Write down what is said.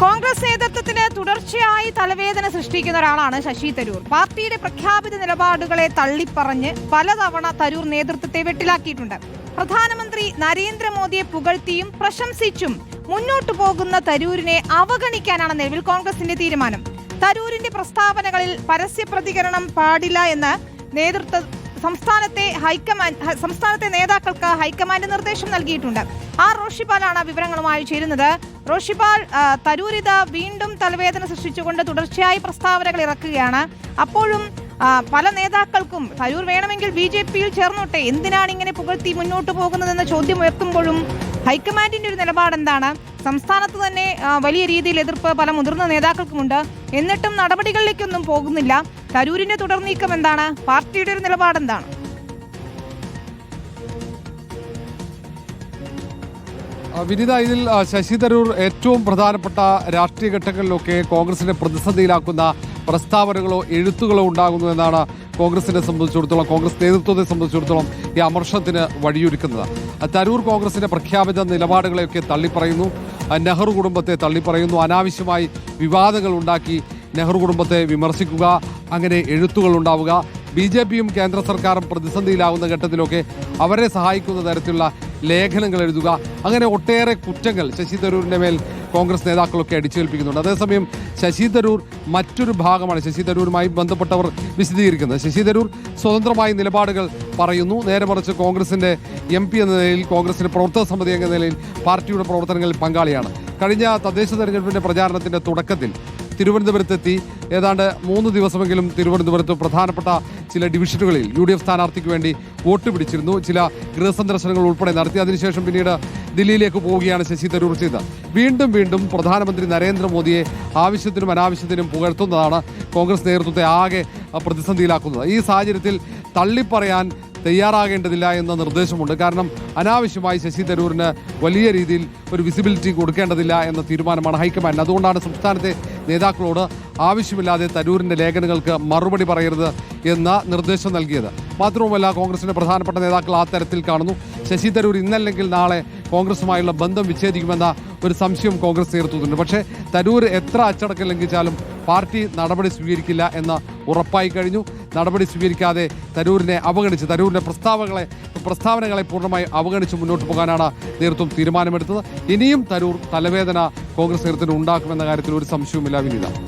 കോൺഗ്രസ് നേതൃത്വത്തിന് തുടർച്ചയായി തലവേദന സൃഷ്ടിക്കുന്ന ഒരാളാണ് ശശി തരൂർ. പാർട്ടിയുടെ പ്രഖ്യാപിത നിലപാടുകളെ തള്ളിപ്പറഞ്ഞ് പലതവണ തരൂർ നേതൃത്വത്തെ വെട്ടിലാക്കിയിട്ടുണ്ട്. പ്രധാനമന്ത്രി നരേന്ദ്രമോദിയെ പുകഴ്ത്തിയും പ്രശംസിച്ചും മുന്നോട്ടു പോകുന്ന തരൂരിനെ അവഗണിക്കാനാണ് നിലവിൽ കോൺഗ്രസിന്റെ തീരുമാനം. തരൂരിന്റെ പ്രസ്താവനകളിൽ പരസ്യ പ്രതികരണം പാടില്ല എന്ന് നേതൃത്വ സംസ്ഥാനത്തെ ഹൈക്കമാൻഡ് സംസ്ഥാനത്തെ നേതാക്കൾക്ക് ഹൈക്കമാൻഡ് നിർദ്ദേശം നൽകിയിട്ടുണ്ട്. ആർ. റോഷിപാലാണ് വിവരങ്ങളുമായി ചേരുന്നത്. റോഷിപാൽ തരൂരിത വീണ്ടും തലവേദന സൃഷ്ടിച്ചുകൊണ്ട് തുടർച്ചയായി പ്രസ്താവനകൾ ഇറക്കുകയാണ്. അപ്പോഴും പല നേതാക്കൾക്കും തരൂർ വേണമെങ്കിൽ ബി ജെ പിയിൽ ചേർന്നോട്ടെ? എന്തിനാണ് ഇങ്ങനെ പുകഴ്ത്തി മുന്നോട്ട് പോകുന്നതെന്ന ചോദ്യം ഉയർത്തുമ്പോഴും ഹൈക്കമാൻഡിന്റെ ഒരു നിലപാട് എന്താണ്? സംസ്ഥാനത്ത് തന്നെ വലിയ രീതിയിൽ എതിർപ്പ് പല മുതിർന്ന നേതാക്കൾക്കുമുണ്ട്. എന്നിട്ടും നടപടികളിലേക്കൊന്നും പോകുന്നില്ല. തരൂരിന്റെ തുടർ നീക്കം എന്താണ്? പാർട്ടിയുടെ ഒരു നിലപാട് എന്താണ്? വിനിത ഇതിൽ ശശി തരൂർ ഏറ്റവും പ്രധാനപ്പെട്ട രാഷ്ട്രീയ ഘട്ടങ്ങളിലൊക്കെ കോൺഗ്രസിനെ പ്രതിസന്ധിയിലാക്കുന്ന പ്രസ്താവനകളോ എഴുത്തുകളോ ഉണ്ടാകുന്നു എന്നാണ് കോൺഗ്രസിനെ സംബന്ധിച്ചിടത്തോളം കോൺഗ്രസ് നേതൃത്വത്തെ സംബന്ധിച്ചിടത്തോളം ഈ അമർഷത്തിന് വഴിയൊരുക്കുന്നത്. തരൂർ കോൺഗ്രസിന്റെ പ്രഖ്യാപിത നിലപാടുകളെയൊക്കെ തള്ളിപ്പറയുന്നു നെഹ്റു കുടുംബത്തെ തള്ളിപ്പറയുന്നു അനാവശ്യമായി വിവാദങ്ങൾ ഉണ്ടാക്കി നെഹ്റു കുടുംബത്തെ വിമർശിക്കുക അങ്ങനെ എഴുത്തുകൾ ഉണ്ടാവുക. ബി ജെ പിയും കേന്ദ്ര സർക്കാരും പ്രതിസന്ധിയിലാവുന്ന ഘട്ടത്തിലൊക്കെ അവരെ സഹായിക്കുന്ന തരത്തിലുള്ള ലേഖനങ്ങൾ എഴുതുക. അങ്ങനെ ഒട്ടേറെ കുറ്റങ്ങൾ ശശി തരൂരിന്റെ മേൽ കോൺഗ്രസ് നേതാക്കളൊക്കെ അടിച്ചേൽപ്പിക്കുന്നുണ്ട്. അതേസമയം ശശി തരൂർ മറ്റൊരു ഭാഗമാണ്. ശശി തരൂരുമായി ബന്ധപ്പെട്ടവർ വിശദീകരിക്കുന്നത്. ശശി തരൂർ സ്വതന്ത്രമായി നിലപാടുകൾ പറയുന്നു. നേരെ മറിച്ച് കോൺഗ്രസിന്റെ എം പി എന്ന നിലയിൽ കോൺഗ്രസിന്റെ പ്രവർത്തക സമിതി എന്ന നിലയിൽ പാർട്ടിയുടെ പ്രവർത്തനങ്ങളിൽ പങ്കാളിയാണ്. കഴിഞ്ഞ തദ്ദേശ തെരഞ്ഞെടുപ്പിന്റെ പ്രചാരണത്തിന്റെ തുടക്കത്തിൽ തിരുവനന്തപുരത്തെത്തി. ഏതാണ്ട് മൂന്ന് ദിവസമെങ്കിലും തിരുവനന്തപുരത്ത് പ്രധാനപ്പെട്ട ചില ഡിവിഷനുകളിൽ യു ഡി എഫ് സ്ഥാനാർത്ഥിക്ക് വേണ്ടി വോട്ട് പിടിച്ചിരുന്നു. ചില ഗൃഹസന്ദർശനങ്ങൾ ഉൾപ്പെടെ നടത്തി. അതിനുശേഷം പിന്നീട് ദില്ലിയിലേക്ക് പോവുകയാണ് ശശി തരൂർ ചെയ്തത്. വീണ്ടും വീണ്ടും പ്രധാനമന്ത്രി നരേന്ദ്രമോദിയെ ആവശ്യത്തിനും അനാവശ്യത്തിനും പുകഴ്ത്തുന്നതാണ് കോൺഗ്രസ് നേതൃത്വത്തെ ആകെ പ്രതിസന്ധിയിലാക്കുന്നത്. ഈ സാഹചര്യത്തിൽ തള്ളിപ്പറയാൻ തയ്യാറാകേണ്ടതില്ല എന്ന നിർദ്ദേശമുണ്ട്. കാരണം അനാവശ്യമായി ശശി തരൂരിന് വലിയ രീതിയിൽ ഒരു വിസിബിലിറ്റി കൊടുക്കേണ്ടതില്ല എന്ന തീരുമാനമാണ് ഹൈക്കമാൻഡ്. അതുകൊണ്ടാണ് സംസ്ഥാനത്തെ നേതാക്കളോട് ആവശ്യമില്ലാതെ തരൂരിന്റെ ലേഖനങ്ങൾക്ക് മറുപടി പറയരുത് എന്ന നിർദ്ദേശം നൽകിയത്. മാത്രവുമല്ല കോൺഗ്രസിന്റെ പ്രധാനപ്പെട്ട നേതാക്കൾ ആ തരത്തിൽ കാണുന്നു. ശശി തരൂർ ഇന്നല്ലെങ്കിൽ നാളെ കോൺഗ്രസുമായുള്ള ബന്ധം വിച്ഛേദിക്കുമെന്ന ഒരു സംശയം കോൺഗ്രസ് നേതൃത്വത്തിനുണ്ട് പക്ഷേ തരൂർ എത്ര അച്ചടക്കം ലംഘിച്ചാലും പാർട്ടി നടപടി സ്വീകരിക്കില്ല എന്ന് ഉറപ്പായി കഴിഞ്ഞു. നടപടി സ്വീകരിക്കാതെ തരൂരിനെ അവഗണിച്ച് തരൂരിന്റെ പ്രസ്താവനകളെ പ്രസ്താവനകളെ പൂർണമായി അവഗണിച്ച് മുന്നോട്ട് പോകാനാണ് നേതൃത്വം തീരുമാനമെടുത്തത്. ഇനിയും തരൂർ തലവേദന കോൺഗ്രസ് നേതൃത്വത്തിന് ഉണ്ടാക്കുമെന്ന കാര്യത്തിൽ ഒരു സംശയവുമില്ല വിനീത.